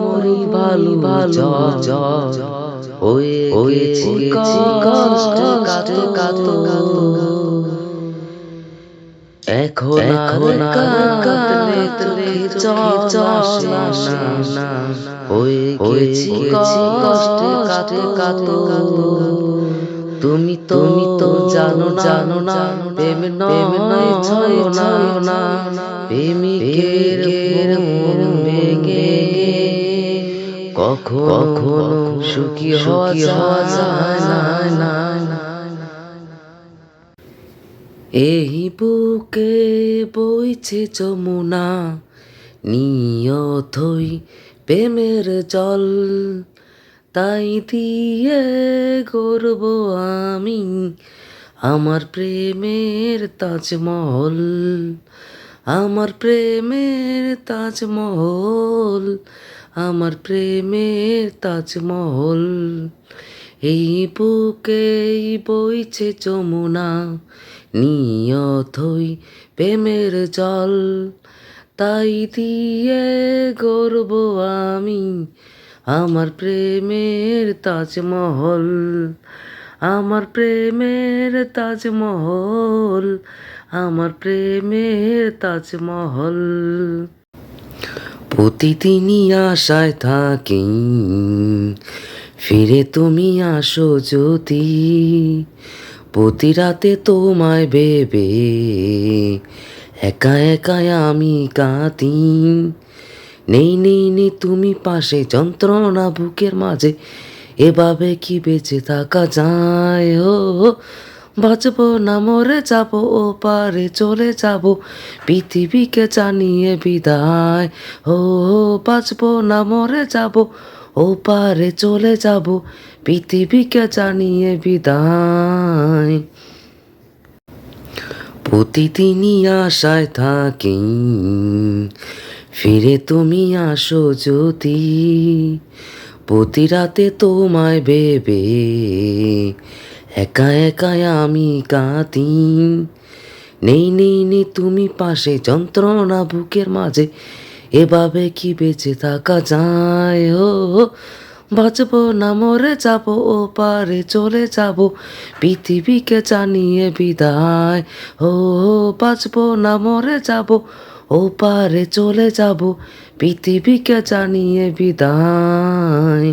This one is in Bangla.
মরি ভালো ভালো হয়েছি কষ্ট কাত কাত এখন এখন কাতলে তুলে চলা হয়েছি কষ্ট কাত তুমি তুমি তো জানো জানো না প্রেম নয় ছয় না প্রেমিকের কখনো কখনো সুখী হওয়া যায় না। না। এই বুকে বইছে যমুনা নিয়তই প্রেমের জল। তাই দিয়ে করব আমি আমার প্রেমের তাজমহল, আমার প্রেমের তাজমহল, আমার প্রেমের তাজমহল। এই বুকেই বইছে যমুনা, নিয়তই প্রেমের জল। তাই দিয়ে গর্ব আমি আমার প্রেমের তাজমহল, আমার প্রেমের তাজমহল, আমার প্রেমের তাজমহল। প্রতিদিনই আশায় থাকি, ফিরে তুমি আসো যদি। প্রতি রাতে তোমায় ভেবে একা একা আমি কাঁদি। নেই নেই নেই, তুমি পাশে, যন্ত্রণা বুকের মাঝে। এভাবে কি বেঁচে থাকা যায়? ও বাঁচবো না, মরে যাব, ও পারে চলে যাব। পৃথিবীকে জানিয়ে বিদায়। ও বাঁচবো না, মরে যাব, ও পারে চলে যাব। পৃথিবীকে জানিয়ে বিদায়। প্রতিদিনই আশায় থাকি। ফিরে তুমি আসো যদি। প্রতি রাতে তোমায় ভেবে একা একা আমি কাঁদি। নেই নেই নেই, তুমি পাশে, যন্ত্রণা বুকের মাঝে, এভাবে কি বেঁচে থাকা যায়? ও বাঁচবো না, মরে যাব, ও পারে চলে যাব, পৃথিবীকে জানিয়ে বিদায়। ও, বাঁচবো না, মরে যাব ও পারে চলে যাব পৃথিবীকে জানিয়ে বিদায়।